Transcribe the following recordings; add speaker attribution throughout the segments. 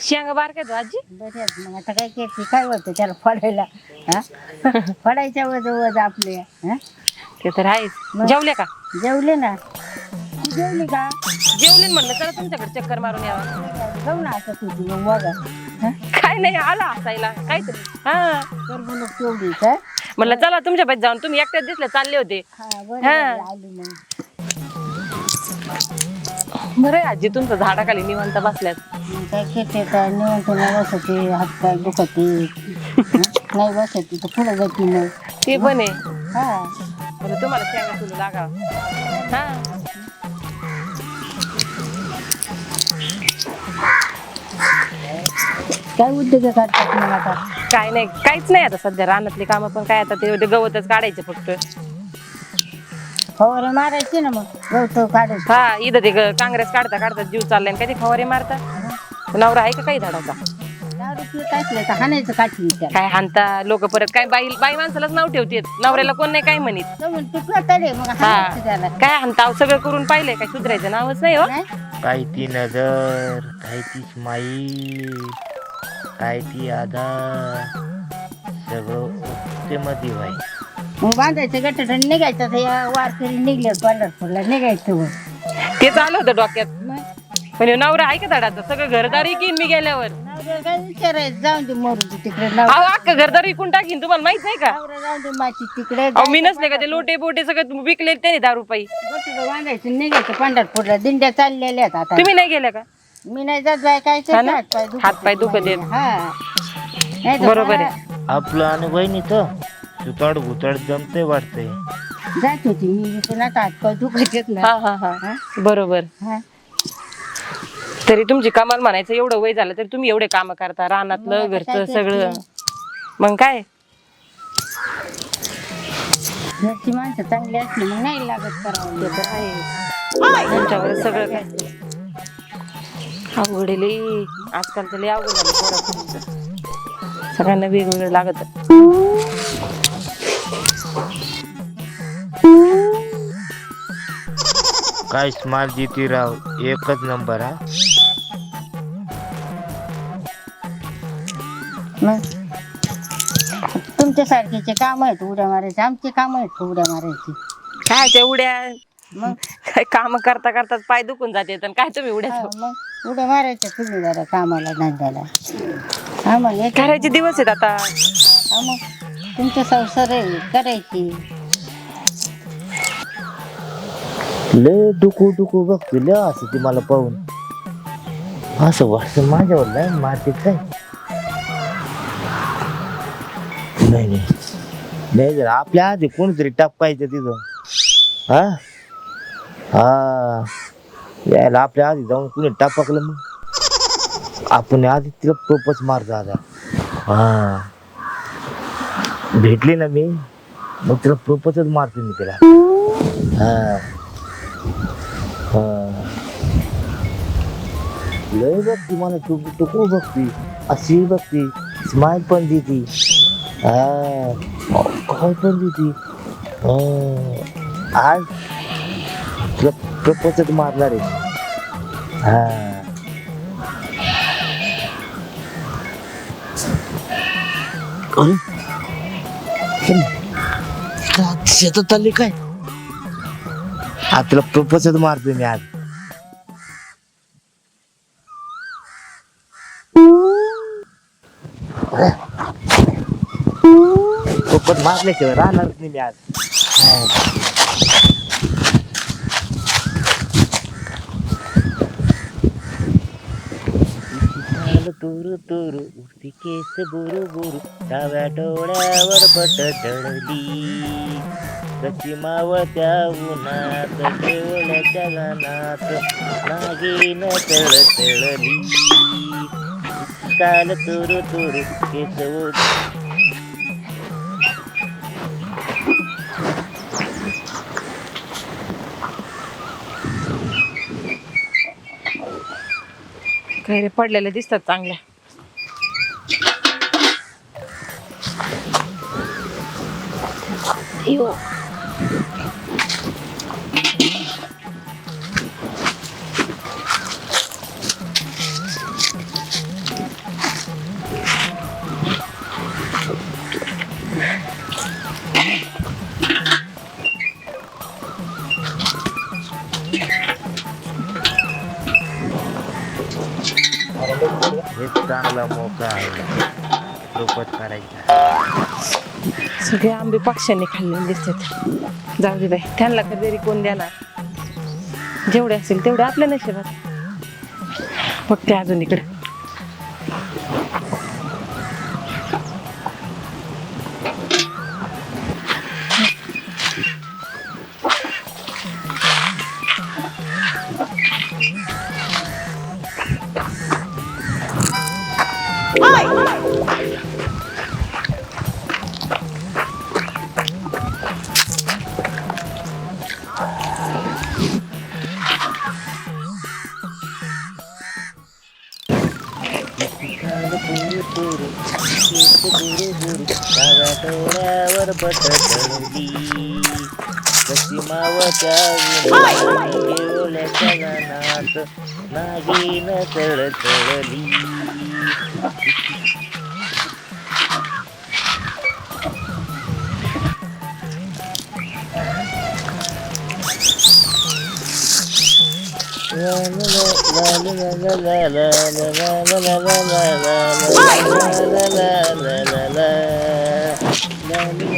Speaker 1: शेंगा बारक्या तो आजी?
Speaker 2: बऱ्याच मग आता काय केली? काय होतं त्याला फडायला? फडायच्या वज वज आपले
Speaker 1: ते तर आहेच. जेवले का?
Speaker 2: जेवले ना. जेवली का?
Speaker 1: म्हणलं चला तुमच्याकडे चक्कर मारून यावा.
Speaker 2: जाऊ ना आता तुझी मग बघा.
Speaker 1: काय नाही आला हसायला काहीतरी. हा.
Speaker 2: करमणूक तेवढी का
Speaker 1: म्हणलं चला तुमच्या पाहिजे जाऊन तुम्ही एकट्याच दिसले चालले होते.
Speaker 2: हा बरं
Speaker 1: हा.
Speaker 2: झालं, आली मग.
Speaker 1: बरं आहे आजी तुमचं झाडाखाली निवांत बसल्यात.
Speaker 2: मग काय खेळते काय निवंत नाही बसते हात पाय दुखते हा? नाही बसते तर पुढे जाते मग.
Speaker 1: ते पण आहे.
Speaker 2: हा.
Speaker 1: म्हणलं तुम्हाला शेंगा तुला लागावं. हा.
Speaker 2: काय उद्योग करतात मग आता?
Speaker 1: काय नाही काहीच नाही आता सध्या. रानातली कामं पण काय आता ते ते गवतच काढायचे फक्त.
Speaker 2: फवारे मारायचे ना मग? गवत काढायचं.
Speaker 1: हा इथं ते ग- काँग्रेस काढता काढता जीव चाललाय आणि काय ते फवारे मारता नवरा आहे का काही झाडाचा?
Speaker 2: दारू पित असले तर हाणायचं काठी त्याला.
Speaker 1: काय हानता लोक परत? काय बाई बाई माणसालाच नाव ठेवतेत. नवऱ्याला कोण नाही काय म्हणत.
Speaker 2: तर म्हणतो तुला तडे मग हाणायचं त्याला.
Speaker 1: हा काय हानता अहो, सगळं करून पाहिलंय काय सुधारायचं नावच नाही हो.
Speaker 2: नाही?
Speaker 3: काय ती नजर काय ती स्माईल काय ती आधार सगळं ते मध्ये व्हाय.
Speaker 2: मग बांधायचं आणि निघायचं या वारकरी निघले पंढरपूरला निघायचं मग.
Speaker 1: ते चालू होतं डोक्यात.
Speaker 2: मग
Speaker 1: पण ह्यो नवरा आहे का धडाचा सगळं घरदारी की मी गेल्यावर?
Speaker 2: नवऱ्याला काय विचारायचं जाऊन दे मरून दे तिकडे नवरा.
Speaker 1: अहो अख्खं घरदारी इकून टाकीन तुम्हाला माहीत नाही का?
Speaker 2: नवरा जाऊन दे माची तिकडे
Speaker 1: अहो मी नसले का ते लोटे बोटे सगळं विकले त्याने दारू पायी
Speaker 2: बांधायचं निघायचं पंढरपूरला दिंड्या चाललेल्या आहेत आता.
Speaker 1: तुम्ही नाही गेल्या का?
Speaker 2: मी नाही जात बाय काय
Speaker 1: हा ना?
Speaker 2: हात पाय दुखत
Speaker 1: हातपाय दुखत आहेत.
Speaker 2: हा नाही तर
Speaker 1: बरोबर
Speaker 2: मला
Speaker 1: आहे.
Speaker 3: आपलं आणि बहिणी तर सुताड घुताड जमते वाटतंय
Speaker 2: जात होती मी आता हात पाय दुखत येत ना
Speaker 1: हा हा हा
Speaker 2: हा?
Speaker 1: बरोबर
Speaker 2: हा.
Speaker 1: तरी तुमची कमाल म्हणायचं एवढं वय झालं तरी तुम्ही एवढे काम करता
Speaker 2: मग
Speaker 1: रानातलं
Speaker 2: आता
Speaker 1: घरचं
Speaker 2: काय
Speaker 1: सगळं? मग काय
Speaker 2: घरची माणसं चांगली असली मग नाही लागत करावं
Speaker 1: तुमच्यावर सगळं काय अवघड लई. आजकालचं लई अवघड झालं पोरापोरीचं. सगळ्यांना वेगवेगळं लागत.
Speaker 3: काय स्मार्ट जिती राव? एकच नंबर हा?
Speaker 2: मग? तुमच्या सारखीचे काम आहेत उड्या मारायचे. आमचे काम आहेत उड्या मारायची.
Speaker 1: काय त्या उड्या?
Speaker 2: मग?
Speaker 1: काय काम करता करता पाय दुखून जाते आणि काय तुम्ही उड्या
Speaker 2: हा, मग? उड्या मारायच्या तुम्ही जरा कामाला धंद्याला. हा मग येते.
Speaker 1: करायचे दिवस आहेत आता.
Speaker 2: हा मग? तुमचे संसार आहे करायची.
Speaker 3: लय डुकू डुकू बघतो लय असं ती मला पाहून. असं वाटतं माझ्यावर लय मारते काय? नाही नाही. नाही जर आपल्या आधी कोणीतरी टाकायचं तिथं. हा? हा. यायला आपल्या आधी जाऊन कुणी टापकलं मग? आपण आधी तिला टोपच मारतो आता हा. भेटली ना मी मग तिला प्रपोजच मारते मी तिला. हा. हा. लय बघती मला तू टुकू बघती अशी बघती स्माइल पण देती. हा. काय पण देती. हा. आज तुला मारणार आहे. हा. शेतात चालली काय? हा तुला प्रपोजच मारतो मी आज. प्रपोज मारल्याशिवाय राहणारच नाही मी आज. तुरु तुरु उठती केस बुरु बुरु डाव्या डोळ्यावर बट दळली कशी मावत्या उन्हात केवळ्याच्या गानात नागीन तळ तळली. काल तुरु तुरु केस उठ
Speaker 1: पडलेले दिसतात चांगल्या यो.
Speaker 3: चांगला करायचा
Speaker 1: सगळे आंबे पक्ष्यांनी खाल्लेले दिसतात. जाऊ दे बाई त्यांना कधी कोण देणार. जेवढे असेल तेवढे आपल्या नशिबात. बघते अजून इकडे.
Speaker 3: डोळ्यावर बटली कशी मावत्या Why?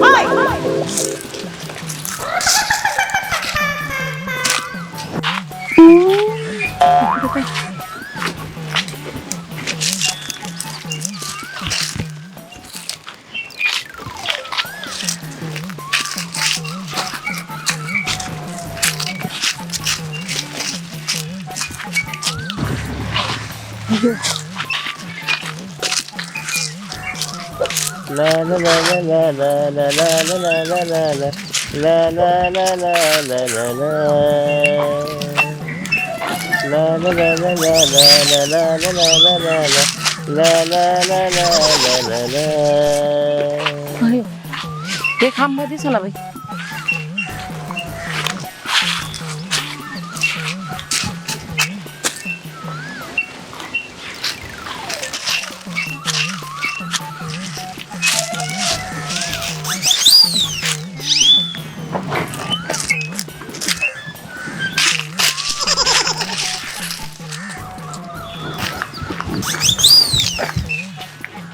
Speaker 3: Hi. Hi. কে খাম্বা দিছো না ভাই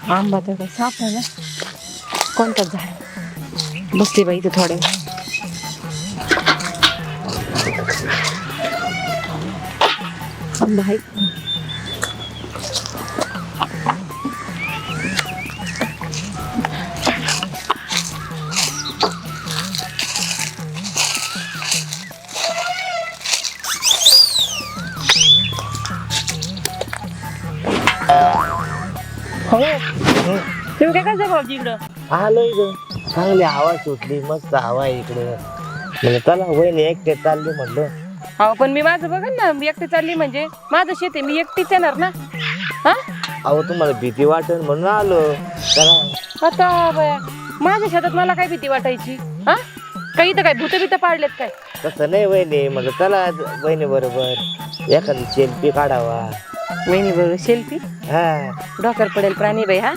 Speaker 1: हाँ, आम बात तो है साफ़ है ना कोणतं झाड बसली बाई तो थोडे। अब भाई भाऊजी इकडं.
Speaker 3: आलो इथं चांगली हवा सुटली मस्त हवा आहे इकडे. म्हणजे चला वहिनी एकटे चालली म्हटलं
Speaker 1: हो पण मी माझं बघन ना मी एकटी चालली म्हणजे. माझं शेत आहे मी एकटीच येणार ना. हा?
Speaker 3: अहो तुम्हाला भीती वाटेल म्हणून आलो. चला.
Speaker 1: आता बया माझ्या शेतात मला काय भीती वाटायची? हा? काही तर काय भूत बित पाडलेत काय?
Speaker 3: तसं नाही वहिनी. म्हटलं चला वहिनी बरोबर. एखादी सेल्फी काढावा
Speaker 1: वहिनी बरोबर सेल्फी
Speaker 3: हा.
Speaker 1: डॉक्टर पडेल प्राणी बाई हा?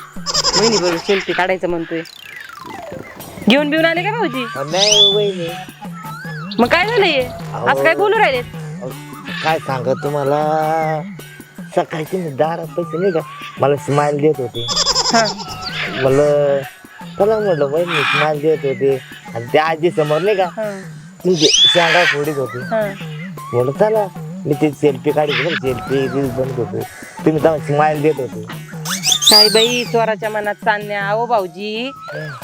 Speaker 1: वहिनी बरोबर सेल्फी काढायचं म्हणतोय. घेऊन बिऊन आले का भाऊजी?
Speaker 3: नाही वहिनी.
Speaker 1: मग काय झालं हे असं काय बोलू राहिलेत
Speaker 3: अहो, काय सांग तुम्हाला? सकाळी तुम्ही दारात पैसे नाही का? मला स्माइल देत होते.
Speaker 1: हा.
Speaker 3: मला चला म्हटलं वहिनी स्माइल देत होते. आणि त्या आजी समोर नाही का?
Speaker 1: हा.
Speaker 3: तुमचे शेंगा फोडीत होते.
Speaker 1: हा.
Speaker 3: म्हटलं चला. मी ते सेल्फी काढली बरं सेल्फी रील बनत होते. तुम्ही तेव्हा स्माइल देत होते.
Speaker 1: काय बाई चोराच्या मनात चालण्या. अहो भाऊजी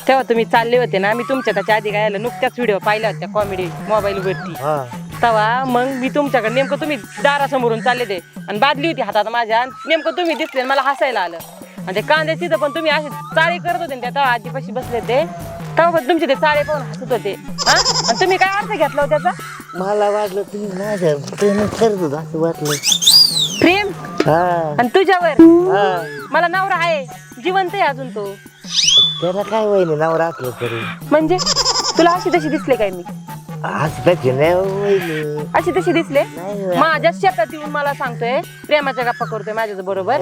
Speaker 1: तेव्हा तुम्ही चालले होते ना मी तुमच्या त्याच्या आधी काय नुकत्याच व्हिडिओ पाहिल्या होत्या कॉमेडी मोबाईल वरती.
Speaker 3: हा.
Speaker 1: तेव्हा मग मी तुमच्याकडे नेमकं तुम्ही दारासमोरून चालले ते. आणि बादली होती हातात माझ्या. आणि नेमकं तुम्ही दिसले आणि मला हसायला आलं. आणि ते कांदे तिथं पण तुम्ही असे चाळे करत होते ना त्या तेव्हा आजीपाशी बसले ते. तेव्हा पण तुमचे ते चाळे पाहून हसत होते. हा? आणि तुम्ही काय अर्थ घेतला हो त्याचा?
Speaker 3: मला वाटलं तुम्ही माझ्या प्रेम करत असं वाटलं. हा.
Speaker 1: आणि तुझ्यावर?
Speaker 3: हा.
Speaker 1: मला नवरा आहे जिवंत आहे अजून तो.
Speaker 3: त्याला काय वहिनी नवरा असलं तरी.
Speaker 1: म्हणजे? तुला अशी तशी दिसले काय मी?
Speaker 3: आज त्याची नाही वहिनी
Speaker 1: अशी तशी दिसले?
Speaker 3: नाही.
Speaker 1: माझ्या शेतात येऊन मला सांगतोय प्रेमाच्या गप्पा करतोय माझ्या बरोबर.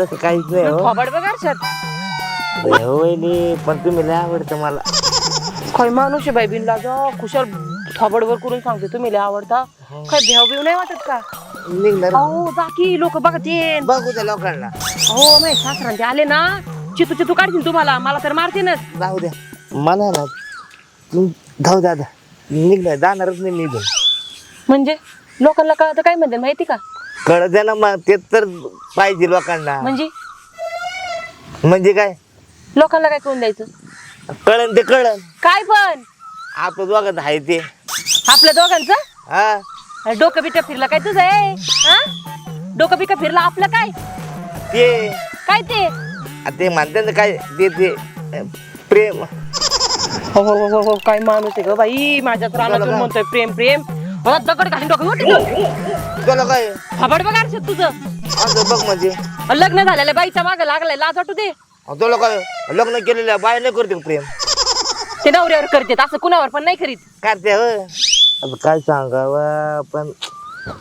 Speaker 3: तसं काहीच नाही हो.
Speaker 1: थोबड बघ आरशात.
Speaker 3: नाही वहिनी पण तुम्ही लय आवडतं मला.
Speaker 1: काय माणूस आहे बाई बिनला जा खुशाल थोबडवर करून सांगते तुम्ही लय आवडता. काय भेव बिव नाही वाटत का?
Speaker 3: निघणार.
Speaker 1: अहो बाकी लोक बघा ते
Speaker 3: बघू त्या लोकांना.
Speaker 1: हो माहिती सासरा ते आले ना चितू चितू काढतील तुम्हाला मला तर मारतीनच
Speaker 3: जाऊ द्या. मला ना तू द्या आता. निघणार जाणारच नाही निघून
Speaker 1: म्हणजे? लोकांना कळत काय म्हणते माहिती का?
Speaker 3: कळत द्या ना मग ते तर पाहिजे लोकांना.
Speaker 1: म्हणजे?
Speaker 3: म्हणजे काय?
Speaker 1: लोकांना काय करून द्यायचं?
Speaker 3: कळन ते कळन.
Speaker 1: काय पण?
Speaker 3: आपलं दोघात आहे ते.
Speaker 1: आपल्या दोघांचं?
Speaker 3: हा.
Speaker 1: अरे डोकं बिटं फिरलं काय तुझं आहे हा? डोकं बिकं फिरलं आपलं काय?
Speaker 3: ते.
Speaker 1: काय ते?
Speaker 3: आ ते म्हणतात ना काय ते ते अं, प्रेम.
Speaker 1: हो हो हो, हो हो काय माणूस आहे ग बाई? माझ्याच रानातून म्हणतोय प्रेम प्रेम. मला दगड घालून डोकं उठ इथून.
Speaker 3: तुला काय?
Speaker 1: थोबाड बघ आरशात तुझं.
Speaker 3: असं बघ म्हणजे.
Speaker 1: अन लग्न झालेल्या बाईच्या मागे लागलाय लाज वाटू दे.
Speaker 3: तुला काय? लग्न केलेल्या बाय नाही करते का प्रेम?
Speaker 1: ते नवऱ्यावर करते असं कुणावर पण नाही करीत.
Speaker 3: करते हो आता काय सांगावं पण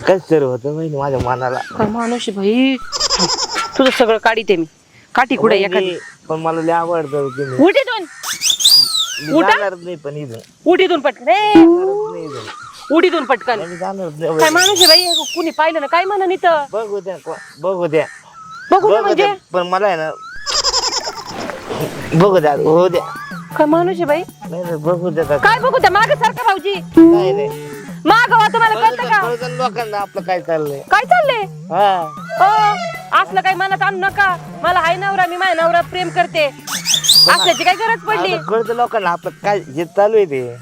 Speaker 3: काय सर होतं माहिती माझ्या मनाला.
Speaker 1: काय माणूस आहे बाई. तुझं सगळं काढीते मी. काठी कुठे एखादी?
Speaker 3: वहिनी, पण मला लय आवडतं तुम्ही
Speaker 1: उठ इथून.
Speaker 3: मी
Speaker 1: उठा.
Speaker 3: नाही पण इथं.
Speaker 1: उठ इथून पटकन. ए,
Speaker 3: जाणारच नाही इथं.
Speaker 1: उठ इथून पटकन.
Speaker 3: मी जाणारच नाही
Speaker 1: काय. माणूस आहे बाई? कुणी पाहिलं ना काय म्हणन इथं?
Speaker 3: बघू द्या को- बघू द्या.
Speaker 1: बघू ना
Speaker 3: बघू
Speaker 1: म्हणजे.
Speaker 3: द्या पण मला आहे ना बघू द्या हो द्या.
Speaker 1: काय माणूस आहे
Speaker 3: नाही नाही बघू द्या का-
Speaker 1: काय बघू त्या मागे सारखं भाऊजी?
Speaker 3: नाही नाही
Speaker 1: तुम्हाला
Speaker 3: कळू
Speaker 1: कळतं का?
Speaker 3: लोकांना आपलं काय चाललंय?
Speaker 1: काय चाललंय?
Speaker 3: हा.
Speaker 1: असलं काही मनात आणू नका. मला हाय नवरा मी माझ्या नवरा प्रेम करते. असल्याची काय गरज पडली.
Speaker 3: कळतं लोकांना आपलं काय जे चालू आहे ते.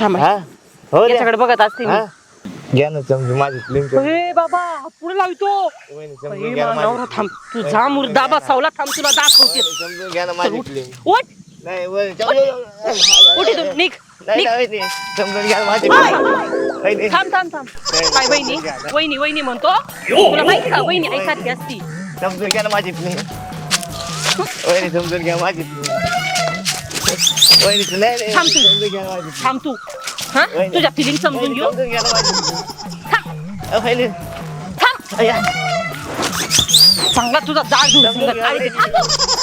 Speaker 1: थांबा.
Speaker 3: हा? हो
Speaker 1: याच्याकडे बघत असते मी.
Speaker 3: हा? घ्या ना समजू माझी फिल्म
Speaker 1: ए बाबा पुढे लावतो. ए, नवरा थांब. तू जा मुर्दा बसावला थांब तुला दाखवते.
Speaker 3: समजून घ्या ना माझी फिल्म
Speaker 1: उठ.
Speaker 3: नाही वहिनी,
Speaker 1: उठ इथून निघ.
Speaker 3: नाही ना वहिनी, समजून घ्या ना माझी film. वहिनी,
Speaker 1: थांब थांब थांब काय वहिनी वहिनी वहिनी म्हणतो तुला माहिती का वहिनी ऐकाती असती
Speaker 3: समजून घ्या ना माझी फिल्म वहिनी समजून घ्या माझी वहिनी नाही नाही
Speaker 1: थांब तू.
Speaker 3: समजून घ्या ना माझी film.
Speaker 1: थांब तू हा
Speaker 3: वहिनी.
Speaker 1: तुझ्या फिलिंग समजून
Speaker 3: वहिनी,
Speaker 1: घेऊ
Speaker 3: समजून घ्या ना माझी.
Speaker 1: थांब
Speaker 3: अ, वहिनी,
Speaker 1: थांब
Speaker 3: अय्या.
Speaker 1: चांगला तुझा जाळ घेऊन थांब तू.